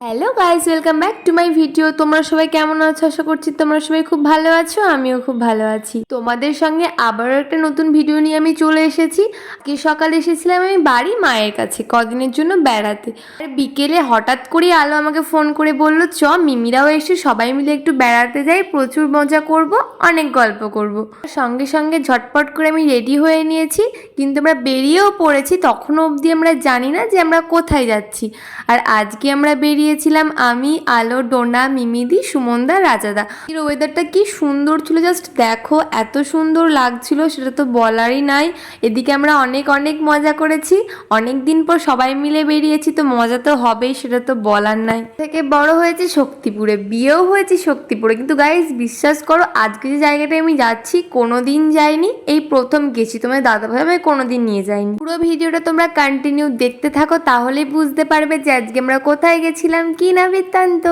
Hello guys welcome back to my video তোমরা সবাই কেমন আছো? আশা করছি তোমরা সবাই খুব ভালো আছো, আমিও খুব ভালো আছি। তোমাদের সঙ্গে আবারও একটা নতুন ভিডিও নিয়ে আমি চলে এসেছি। আজকে সকালে এসেছিলাম আমি বাড়ি মায়ের কাছে, কদিনের জন্য বেড়াতে। আর বিকেলে হঠাৎ করে আলো আমাকে ফোন করে বলল, চ, মিমিরাও এসে সবাই মিলে একটু বেড়াতে যাই, প্রচুর মজা করব, অনেক গল্প করব। সঙ্গে সঙ্গে ঝটপট করে আমি রেডি হয়ে নিয়েছি, কিন্তু আমরা বেরিয়েও পড়েছি, তখনও অবধি আমরা জানি না যে আমরা কোথায় যাচ্ছি। আর আজকে আমরা বেরিয়েছিলাম আমি, আলো, ডোনা, মিমিদি, সুমনদা, রাজাদা। এর ওয়েদারটা কি সুন্দর ছিল জাস্ট দেখো, এত সুন্দর লাগছিল, সেটা তো বলারই নাই। এদিকে আমরা অনেক অনেক মজা করেছি, অনেক দিন পর সবাই মিলে বেরিয়েছি, তো মজা তো হবেই, সেটা তো বলার নাই। থেকে বড় হয়েছে শক্তিপুরে, বিয়েও হয়েছে শক্তিপুরে, কিন্তু গাইজ বিশ্বাস করো, আজকে যে জায়গাটায় আমি যাচ্ছি কোনো দিন যাইনি, এই প্রথম গেছি তোমার দাদা ভাই আমায় কোনোদিন নিয়ে যায়নি। পুরো ভিডিওটা তোমরা কন্টিনিউ দেখতে থাকো, তাহলেই বুঝতে পারবে যে আজকে আমরা কোথায় গেছিলাম। কি না বৃত্তান্ত?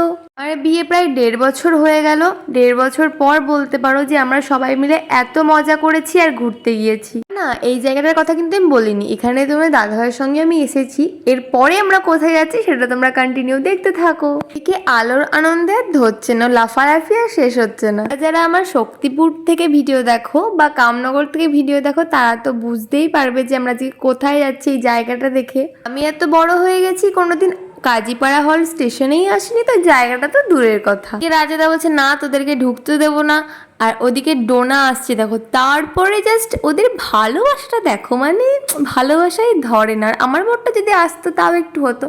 আর বিয়ে প্রায় দেড় বছর হয়ে গেল। দেড় বছর পর বলতে পারো যে আমরা সবাই মিলে এত মজা করেছি আর ঘুরতে গিয়েছি। না, এই জায়গাটার কথা কিন্তু আমি বলিনি। এখানে তোমার দাদা ভাইয়ের সঙ্গে আমি এসেছি। এরপরে আমরা কোথায় যাচ্ছি সেটা তোমরা কন্টিনিউ দেখতে থাকো। এদিকে আলোর আনন্দে আর ধরছে না, লাফালাফি আর শেষ হচ্ছে না। যারা আমার শক্তিপুর থেকে ভিডিও দেখো বা কামনগর থেকে ভিডিও দেখো, তারা তো বুঝতেই পারবে যে আমরা যে কোথায় যাচ্ছি এই জায়গাটা দেখে। আমি এত বড় হয়ে গেছি কোনোদিন কাজীপাড়া হল স্টেশনেই আসেনি তো জায়গাটা তো দূরের কথা। রাজাদা বলছে, না, তোদেরকে ঢুকতে দেবো না। আর ওদিকে ডোনা আসছে, দেখো। তারপরে জাস্ট ওদের ভালোবাসাটা দেখো মানে ভালোবাসাই ধরে না। আর আমার বোর্ডটা যদি আসতো, তাও একটু হতো।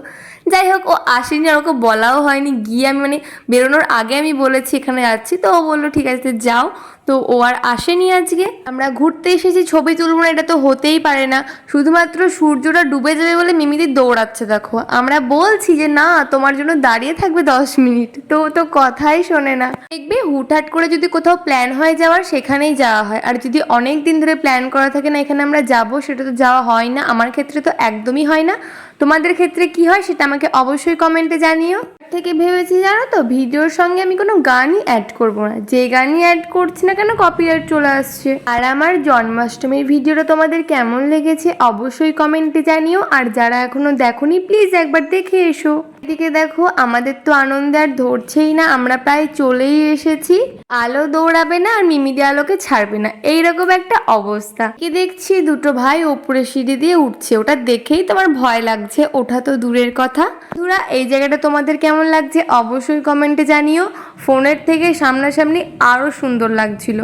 যাই হোক, ও আসেনি, আর ওকে বলাও হয়নি। গিয়ে আমি মানে বেরোনোর আগে আমি বলেছি, এখানে যাচ্ছি তো ও বলল, ঠিক আছে, যাও। তো ও আর আসেনি আজকে। আমরা ঘুরতে এসেছি, ছবি তুলবো না, এটা তো হতেই পারে না। শুধুমাত্র সূর্যটা ডুবে যাবে বলে মিমিদি দৌড়াচ্ছে, দেখো। আমরা বলছি যে, না, তোমার জন্য দাঁড়িয়ে থাকবে দশ মিনিট। তো তো কথাই শোনে না। দেখবে, হুটহাট করে যদি কোথাও প্ল্যান হয়ে যাওয়ার সেখানেই যাওয়া হয়। আর যদি অনেক দিন ধরে প্ল্যান করা থাকে না, এখানে আমরা যাব, সেটা তো যাওয়া হয় না। আমার ক্ষেত্রে তো একদমই হয় না। তোমাদের ক্ষেত্রে কি হয় সেটা আমাকে অবশ্যই কমেন্টে জানিও। থেকে ভেবেছি জানো তো? ভিডিওর সঙ্গে আমি কোনো গানই অ্যাড করব না। যে গানই অ্যাড করছি না কেন কপিরাইট চলে আসছে। আর আমার জন্মাষ্টমীর ভিডিওটা তোমাদের কেমন লেগেছে অবশ্যই কমেন্টে জানিও। আর যারা এখনও দেখোনি প্লিজ একবার দেখে এসো। এদিকে দেখো, আমাদের তো আনন্দে আর ধরছেই না, আমরা প্রায় চলেই এসেছি। আলো দৌড়াবে না আর মিমিদি আলোকে ছাড়বে না। এইরকম একটা অবস্থা। কি দেখছি দুটো ভাই ওপরে সিঁড়ি দিয়ে উঠছে। ওটা দেখেই তোমার ভয় লাগছে। ওঠা তো দূরের কথা। বন্ধুরা, এই জায়গাটা তোমাদের কেমন লাগছে অবশ্যই কমেন্টে জানিও। ফোনের থেকে সামনাসামনি আরও সুন্দর লাগছিল।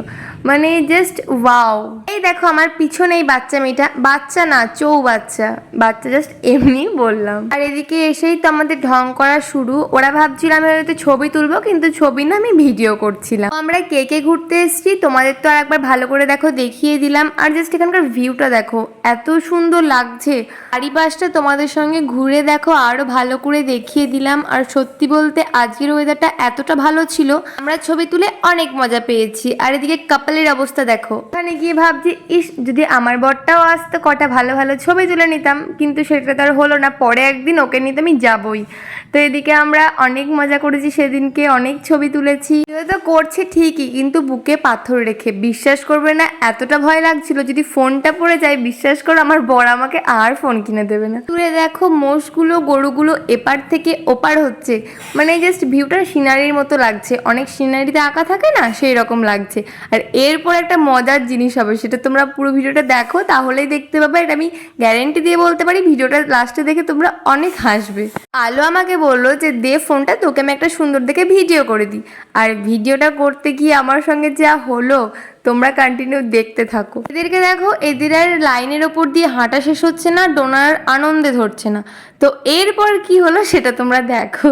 মানে জাস্ট ওয়াও এই দেখো আমার পিছনে এই বাচ্চা মেয়েটা, বাচ্চা না, চৌ বাচ্চা। বাচ্চা জাস্ট এমনি বললাম। আর এদিকে এসেই তো আমাদের ঢং করা শুরু। ওরা ভাবছিল আমি হয়তো ছবি তুলবো, কিন্তু ছবি না আমি ভিডিও করছিলাম। আমরা কে কে ঘুরতে এসেছি, তোমাদের তো আর একবার ভালো করে দেখো, দেখিয়ে দিলাম। আর জাস্ট এখানকার ভিউটা দেখো, এত সুন্দর লাগছে। চারিপাশটা তোমাদের সঙ্গে ঘুরে দেখো, আরও ভালো করে দেখিয়ে দিলাম। আর সত্যি বলতে, আজকের ওয়েদারটা এতটা ভালো ছিল, আমরা ছবি তুলে অনেক মজা পেয়েছি। আর এদিকে কাপালের অবস্থা দেখো। ওখানে গিয়ে ভাবছি, ইস, যদি আমার বরটাও আসতো, কটা ভালো ভালো ছবি তুলে নিতাম। কিন্তু সেটা তো আর হলো না, পরে একদিন ওকে নিতে আমি যাবই। তো এদিকে আমরা অনেক মজা করেছি, সেদিনকে অনেক ছবি তুলেছি। তো করছে ঠিকই, কিন্তু বুকে পাথর রেখে। বিশ্বাস করবে না, এতটা ভয় লাগছিল, যদি ফোনটা পড়ে যায়, বিশ্বাস করো, আমার বর আমাকে আর ফোন কিনে দেবে না। দূরে দেখো, মোষগুলো, গরুগুলো এপার থেকে ওপার হচ্ছে। মানে জাস্ট ভিউটা সিনারির মতো লাগছে। অনেক সিনারিতে আঁকা থাকে না সেই রকম লাগছে। আর এরপর একটা মজার জিনিস হবে, সেটা তোমরা পুরো ভিডিওটা দেখো, তাহলেই দেখতে পাবে, এটা আমি গ্যারেন্টি দিয়ে বলতে পারি, ভিডিওটা লাস্টে দেখে তোমরা অনেক হাসবে। আলো আমাকে বলল যে, দে ফোনটা তোকে আমি একটা সুন্দর দেখে ভিডিও করে দিই। আর ভিডিওটা করতে গিয়ে আমার সঙ্গে যা হলো, তোমরা কন্টিনিউ দেখতে থাকো। এদেরকে দেখো, এদের আর লাইনের ওপর দিয়ে হাঁটা শেষ হচ্ছে না, ডোনার আনন্দে ধরছে না। তো এরপর কি হলো, সেটা তোমরা দেখো।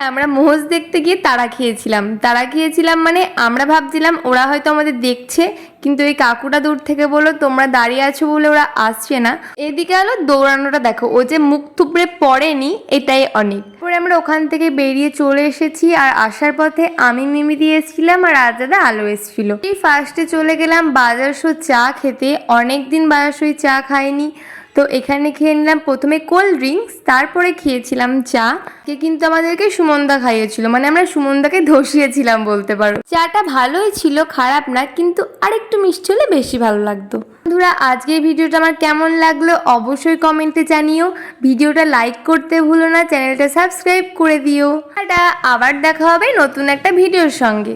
আমরা মোহজ দেখতে গিয়ে তারা খেয়েছিলাম। তারা খেয়েছিলাম মানে আমরা ভাবছিলাম ওরা হয়তো আমাদের দেখছে, কিন্তু এই কাকুটা দূর থেকে বলল, তোমরা দাঁড়িয়ে আছো বলে ওরা আসছে না। এদিকে হলো দৌড়ানোটা দেখো ও যে মুখ থুবড়ে পড়েনি, এটাই অনেক। পরে আমরা ওখান থেকে বেরিয়ে চলে এসেছি, আর আসার পথে আমি মিমি দিয়ে এসেছিলাম, আর আজাদা আলো এসেছিল। এই ফার্স্টে চলে গেলাম বাজারশো চা খেতে অনেক দিন বাজারশোই চা খাইনি। তো এখানে খেয়ে নিলাম প্রথমে কোল্ড ড্রিঙ্কস, তারপরে খেয়েছিলাম চা। কে কিন্তু আমাদেরকে সুমনদা খাইয়েছিল মানে আমরা সুমনদাকে ধসিয়েছিলাম বলতে পারো। চাটা ভালোই ছিল, খারাপ না, কিন্তু আরেকটু মিষ্টি হলে বেশি ভালো লাগতো। বন্ধুরা, আজকের ভিডিওটা আমার কেমন লাগল অবশ্যই কমেন্টে জানিও। ভিডিওটা লাইক করতে ভুলো না, চ্যানেলটা সাবস্ক্রাইব করে দিও। আবার দেখা হবে নতুন একটা ভিডিওর সঙ্গে।